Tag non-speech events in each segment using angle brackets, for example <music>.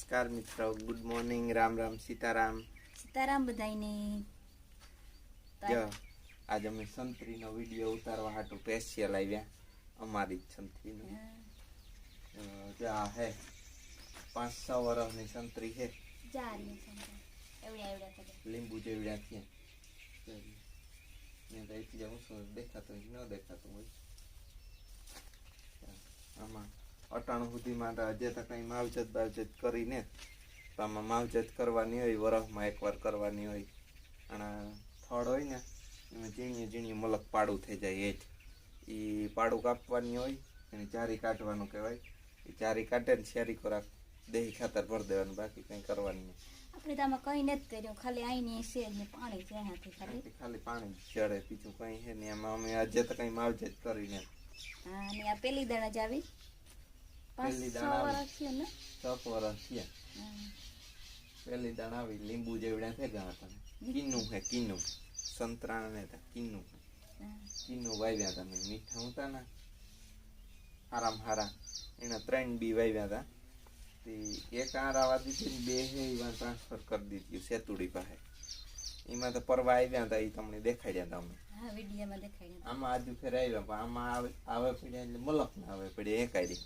નમસ્કાર મિત્રો good morning Ram Ram Sitaram Sitaram બધાને જો આજે અમે સંતરીનો વીડિયો ઉતારવા હાટુ સ્પેશિયલ આવ્યા. અમારી જ સંતરીનો. જો આ હે. પાંચ છ વર્ષની સંતરી છે કરે લીંબુ જેવડ્યા થયા. મેં તો એટલે જાઉં છું દેખાતો હોય ન દેખાતું હોય. આમાં અટાણું સુધીમાં તો આજે તો કંઈ માવજત બાવજત કરીને તો આમાં માવજત કરવાની હોય વરફમાં એકવાર કરવાની હોય. અને થળ હોય ને એમાં ઝીણ્યું ઝીણ્યું મલક પાડું થઈ જાય એ જ. એ પાડું કાપવાની હોય એને ચારી કાઢવાનું કહેવાય. એ ચારી કાઢે ને શેરી ખોરાક દેહી ખાતર ભરી દેવાનું બાકી કંઈ કરવાનું નહીં. આપણે તો આમાં કંઈ નથી કર્યું ખાલી આઈની છે ને પાણી છે એનાથી ખાલી. ખાલી પાણી ચડે બીજું કંઈ છે નહીં. એમાં અમે આજે તો કંઈ માવજત કરીને હા ને આ પેલી દાણા જ આવી. પાંચ પેલી છ દાણા આવી. વર્ષ થયું ને છ વર્ષ થયા હા. પહેલી દાણ આવી લીંબુ જેવડ્યા થઈ ગયા હતા કીનું હે કીનું સંતરા ને તા કીનું હા. કીનું વાવ્યા તમે મીઠા હતા ને હારામ હારા એના ત્રણ બી વાવ્યા હતા તે એક આરાવા દીધી ને બે હે એમાં ટ્રાન્સફર કરી દીધી સેતુડી પાસે એમાં તો પરવા આવ્યા હતા એ તમને દેખાડ્યા હતા અમે હા વિડીયોમાં દેખાડ્યું આમાં આજુ ફેર આવ્યા પણ આમાં આવે આવે પડ્યા એટલે મલક ના આવે પડ્યા એકાડી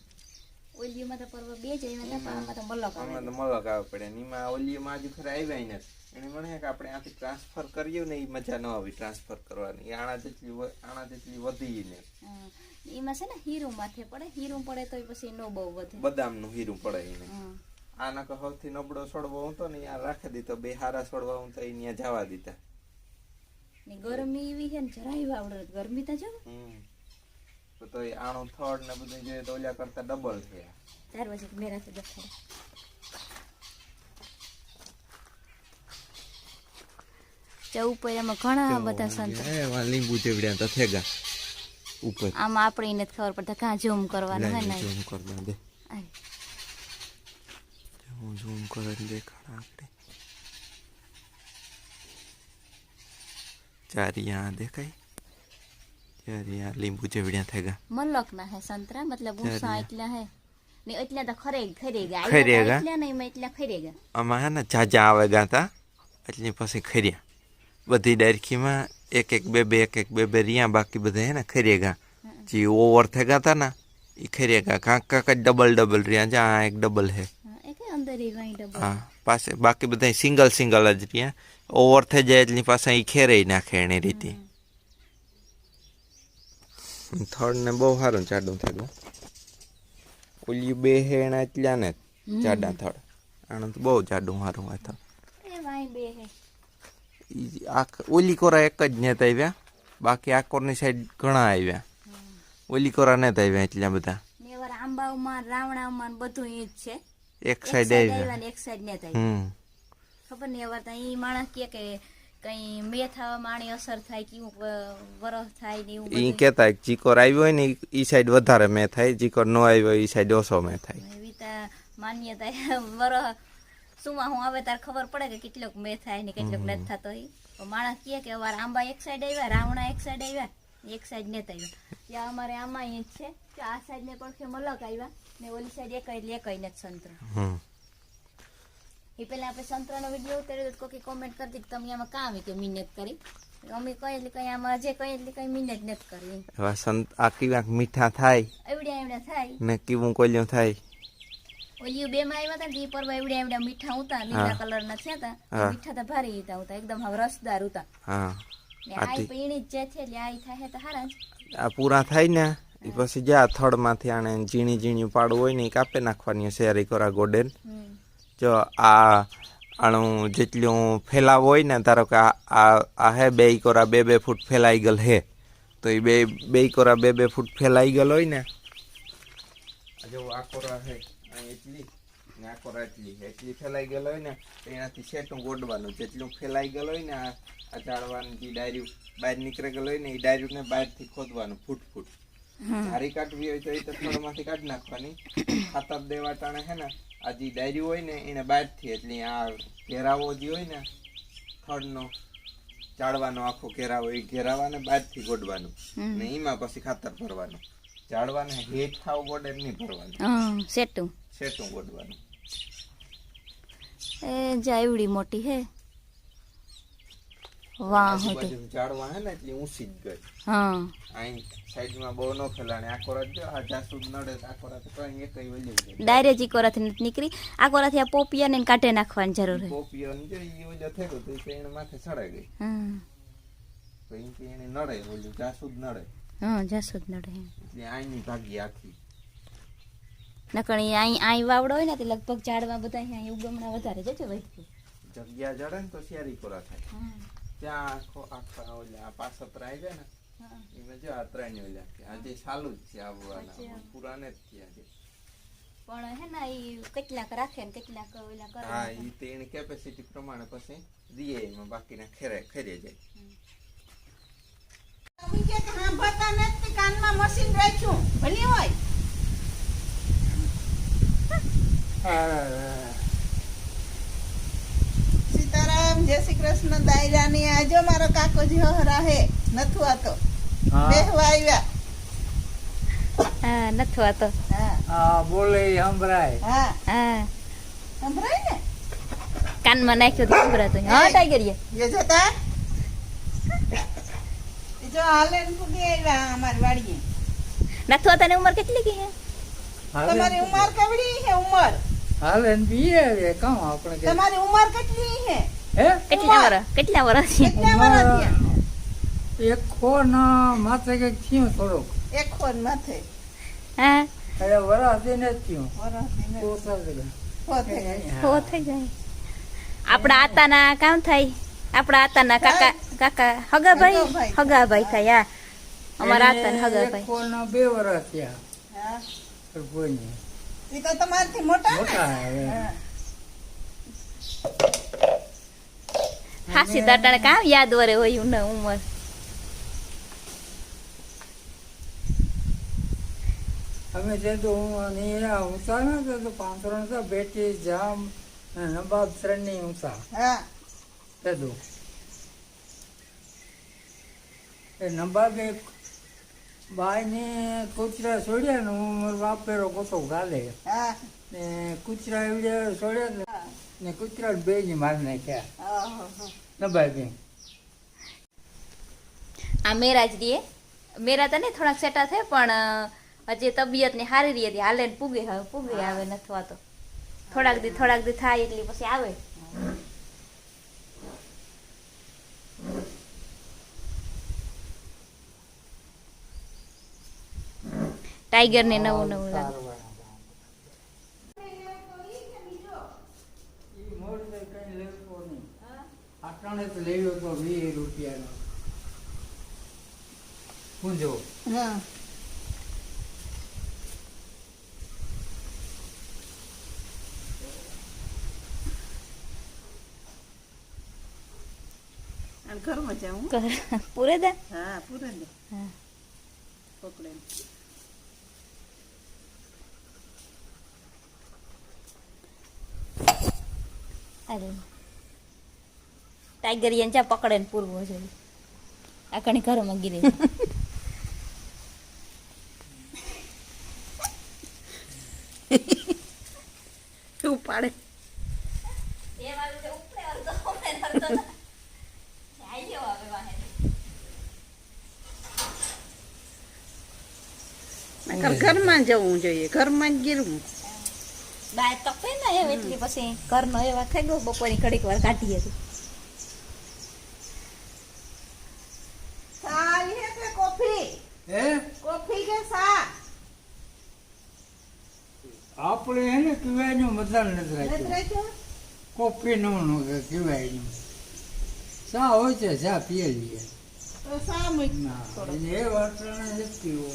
ઓલિયુમાં તો પરવા બે જ આવ્યા હતા પણ આમાં તો મલક આમાં તો મલક આવે પડે ને એમાં ઓલીમાં આજુ ખરા આવ્યા ને એને મને કે આપણે આથી ટ્રાન્સફર કરીએ ને એ મજા ન આવી ટ્રાન્સફર કરવાની. આણા જેટલી આણા જેટલી વધી ને એમાં છે ને હીરું માથે પડે હીરું પડે તો પછી નો બહુ વધે. બદામનું હીરું પડે એને આના કે સૌથી નબળો છોડવો હતો ને યાર રાખી દીધો બે હારા છોડવા હું તો જવા દીધા. ને ગરમી એવી છે ને જરાય વાવડે ગરમી તો જો. તો તો એ આણું થર્ડ ને બધું જોઈએ તો ઓલા કરતા ડબલ છે. આ. ચાર મેરા મેરાથી દેખાય ચા ઉપર એમાં ઘણા બધા સંત. એ વા લીંબુ ચેવડ્યા તો થેગા. ઉપર. આમાં આપણે નથી ખબર પડતા કાં ઝૂમ કરવાનું હે ને ઝૂમ કરવા દે. હું ઝૂમ કરીને દેખાડા આપણે. ચારિયા દેખાય? ચારિયા લીંબુ જેવડ્યા થઈ ગયા મલક ના હે સંતરા મતલબ ઊંસા ચારિયા. એટલા હે ને એટલા તો ખરે ખરેગા ખરેગા? એટલા નહીં એમાં એટલા ખરેગા આમાં હે ને જાજા આવે ગયા હતા એટલે પછી ખર્યા બધી ડાયરખીમાં એક એક બે બે એક એક બે બે રિયા બાકી બધા હે ને ખરેગા જે ઓવર થઈ ગયા હતા ને એ ખરેગા કાંક કાંક જ ડબલ ડબલ રહ્યા છે આ એક ડબલ હે હા, એ કઈ અંદર ઈ વાંઈ ડબ્બો હા પાસે બાકી બધા સિંગલ સિંગલ જ રહ્યા ઓવર થઈ જાય એટલે પાછા એ ખેરાઈ નાખે એની રીતે થર્ડ ને બહુ સારું જાડું થયું ઓલી બે હે એના એટલા ને જાડા થડ આનું તો બહુ જાડું સારું આ થડ બે આ ઓલી કોરા એક જ નેતા આવ્યા બાકી આકોરની કોરની સાઈડ ઘણા આવ્યા ઓલી કોરા નેતા આવ્યા એટલા બધા. આંબાઓમાં રાવણાઓમાં બધું એ જ છે. એક સાઈડ આવ્યા એક સાઈડ ને થાય ખબર નહીં અવાર ત્યાં એ માણસ કે કઈ મે થવા માણી અસર થાય કે વરસ થાય ને એવું ઈ કહેતા કે જીકોર આવ્યો હોય ને ઈ સાઈડ વધારે મેં થાય જીકોર નો આવ્યો ઈ સાઈડ ઓછો મે થાય. એવી માન્યતા <laughs> વરસ સુમાં હું આવે તાર ખબર પડે કે કેટલોક મે થાય ને કેટલોક નથી થતો ઈ. માણસ કહે કે અવાર આંબા એક સાઈડ આવ્યા રાવણા એક સાઈડ આવ્યા એક સાઈડ ને આવ્યા. ત્યાં અમારે આમાં અહીં જ છે કે આ સાઈડ ને પડખે મલક આવ્યા ને ઓલી સાઈડ એક એટલે એક ને સંત્ર. એ પેલા આપણે સંતરાનો વીડિયો ઉતાર્યો તો કોઈ કોમેન્ટ કરતી કે તમે આમાં કામ કે મહેનત કરી? અમે કઈ એટલે કઈ આમાં જે કઈ એટલે કઈ મહેનત નથી કરી એવા સંત આ કીવાક મીઠા થાય. એવડ્યા એવડ્યા થાય. ને કીવું કોલ્યું થાય. ઓલી બે માં આવ્યા હતા ને એ પરવા એવડ્યા એવડ્યા મીઠા ઉતા લીલા કલર ના થયા હતા મીઠા તો ભારી હતા ઉતા એકદમ હવે રસદાર ઉતા. હા. ને આ પીણી જ છે એટલે આ થાય તો હારા આ પૂરા થાય ને પછી જ્યાં થડમાંથી આને ઝીણી ઝીણી પાડું હોય ને એ કાપી નાખવાની શેરી કોરા ગોડેન. જો આ આણું જેટલું ફેલાવો હોય ને ધારો કે આ- હે બે કોરા બે બે ફૂટ ફેલાઈ ગયેલ હે તો એ બે બે કોરા બે બે ફૂટ ફેલાઈ ગયેલ હોય ને જો આ કોરા હે એટલી ને આ કોરા એટલી એટલી ફેલાઈ ગયેલ હોય ને તો એનાથી સેટું ગોડવાનું. જેટલું ફેલાઈ ગયેલ હોય ને આ ઝાડવાની જે ડાયરું બહાર નીકળી ગયેલ હોય ને એ ડાયરુંને બહારથી ખોદવાનું ફૂટ ફૂટ. ધારી કાઢવી હોય તો એ તો થોડોમાંથી કાઢી નાખવાની. ખાતર દેવા ટાણે હે ને આ જે ડાયરી હોય ને એને બહારથી એટલે આ ઘેરાવો જે હોય ને થડનો ચાળવાનો આખો ઘેરાવો એ ઘેરાવાને બહારથી ગોડવાનું. ને એમાં પછી ખાતર ભરવાનું. ઝાડવાને હેઠ થાવ ગોડે નહીં ભરવાનું. સેટું સેટું ગોડવાનું. એ જા એવડી મોટી હે. વાહ હોતી આજુબાજુ ઝાડવા હે ને એટલી ઊંચી જ ગઈ. હા. અહીં સાઈડમાં બહુ ન ફેલાણે. આખો રાત જો આ જાસૂદ નડે તો આખો રાત કઈ એક વળી જાય. ડાયરેક્ટ ઈ કોરાથી નથી નીકળી. આ કોરાથી આ પોપિયાને કાઢે નાખવાની જરૂર હે પોપિયો ને જો ઈ ઓલો થયો તો ઈ એને માથે ચડાઈ ગઈ. હા. તો ઈ કે એને નડે ઓલું જાસૂદ નડે. હા જાસૂદ નડે હે એટલે આઈની ભાગી આખી. નકણી અહીં અહીં વાવડો હોય ને તે લગભગ ઝાડમાં બધા અહીં ઉગમણા વધારે જજો ભાઈ જગ્યા જડે ને તો શિયારી કોરા થાય. ત્યાં આખો આખા ઓલા પાછા આવી છે ને એમાં જો આ ત્રણ ઓલા કે આજે ચાલુ જ છે આવવાના પુરાને જ છે. આજે પણ હે ને ઈ કેટલાક રાખે ને કેટલાક ઓલા કરે હા ઈ તો. કેપેસિટી પ્રમાણે પછી દીએ એમાં બાકીના ખેરે ખેરે જાય. કે સાંભળતા નથી કાનમાં મશીન રાખ્યું ભલે હોય. સીતારામ જય શ્રી કૃષ્ણ દાયરાની આજો મારો કાકો જીવો રાહે નથું આતો બેહવા આવ્યા. હા નથી વાતો હા. હા બોલે ઈ સંભળાય. હા. હા. સંભળાય ને? કાનમાં નાખ્યો તો સંભળાતું હા ટાઈગરીએ. એ જતા એ જો હાલે ને પૂગી આવ્યા અમારી વાડીએ. નથી વાતાની ઉંમર કેટલી કઈ હે? તમારી ઉંમર કેવડી છે ઉંમર? હાલે ને પીએ છે કામ આપણે કે તમારી ઉંમર કેટલી છે હે? કેટલા વર્ષ કેટલા વર્ષ છે કેટલા વર્ષ થયા? એક ખોન માથે કંઈક થયું થોડુંક. એક ખોન માથે. હા? વરાસ થયું. થઈ જાય. આપણા આતાના કામ થાય. આપણા આતાના કાકા કાકા હગાભાઈ? હગાભાઈ. હગાભાઈ થાય હા. અમારા આતા આતાના હગાભાઈ. ખોન બે વર્ષ થયા. હા. તો તમારથી મોટા મોટા. હાસી દાટાને કામ યાદ વરે હોય ઉન ઉંમર. અમે જે તો હું ઊંચા ને તો તો પાંચસો ઊંચા બેટી જામ ને શ્રેણી ઊંચા. હા. તે. દો એ નબાબ એક બાઈને કૂતરા છોડ્યા ને હું મારો બાપ પેરો ગોતો ગાલે. હા. ને કૂતરા એવડે છોડ્યા ને ને કૂતરા બે જ મારી નાખ્યા. બે આ મેરાજ રીએ. મેરા તને થોડાક સેટા થાય પણ હજી તબિયત ને સારી રહી હતી. હાલે ને પૂગે હવે પૂગે આવે નથી વાતો થોડાક દી થોડાક દી થાય એટલી પછી આવે. ટાઈગર ને નવું નવું લાગે આટણે તો લેવો તો વીસ રૂપિયાનો. પૂંજો હા. અને ઘરમાં જાઉં પૂરે દે? હા પૂરે દે. હા. પકડે અરે ટાઈગર એને ચા પકડે ને પૂરવો છે. આ કણી ઘરમાં ગીરે ઉપાડે નકર ઘરમાં જવું જોઈએ ઘરમાં જ ગીરવું. બાય તપે ને એટલી પછી ઘરનો એવા થઈ ગયો બપોરની ઘડીક વાર કાઢીએ તો ચા લે કે કોફી હે કોફી કે ચા આપણે એને પીવાનું મતલબ નથી રાખ્યું? કોફી નું નો પીવાયનું ચા હોય છે ચા પીએ લઈએ એ જ પીવો?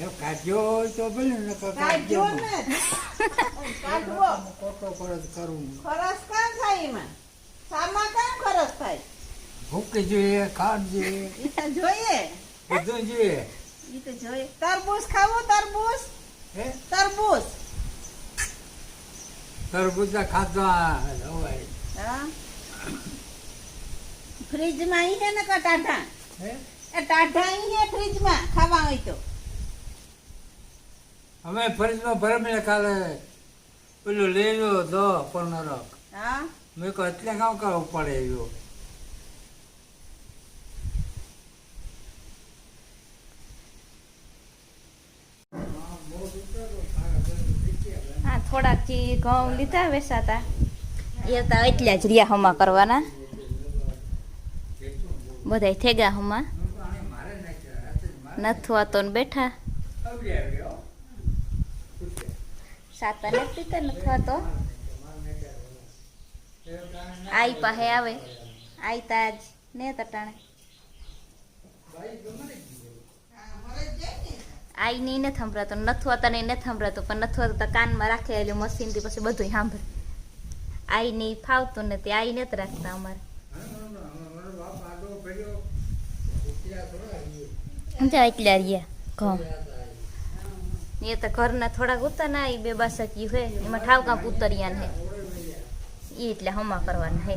એ કાઢ્યો હોય તો ભલે ને. ખોટો કરવું થાય એમાં? સામા કામ ખરસ થાય? ભૂખ જોઈએ ખાટ જોઈએ. જોઈએ. બધું જોઈએ. ઈ તો જોઈએ. તરબૂચ ખાવું તરબૂચ? હે? તરબૂચ. તરબૂચા ખાધા હા? ફ્રીજમાં અહીં હે ને કા ટાઢા? હે? એ ટાઢા ઈ હે ફ્રીજમાં ખાવા હોય તો. અમે ફરીમાં ભરમે કાલે પેલું લઈ લો દો પંદર હા? મેં કહું એટલે કામ કરવું પડે એવું હા થોડાક જી ઘઉં લીધા વેસાતા એ તો એટલા જ રહ્યા હમા કરવાના. બધાય થેગા હમા નથવા તો ને બેઠા. સાતા નથી પીતા નથવા તો આઈ પાસે આવે. આઈ તાજ ને તટાણે. આઈ નહીં ને સંભળાતો નથવા તને ને સંભળાતો પણ નથવા તો કાનમાં રાખે એટલે મશીનથી પછી બધું સાંભળે. આઈ નહીં ફાવતું નથી આઈ નથી રાખતા અમારે. સમજા એટલા રહ્યા ઘઉં. એ તો ઘરના થોડાક ઉતરના એ બે બાસકી હે એમાં ઠાવકા પુતરિયા હે. એ એટલે હમા કરવાના હે.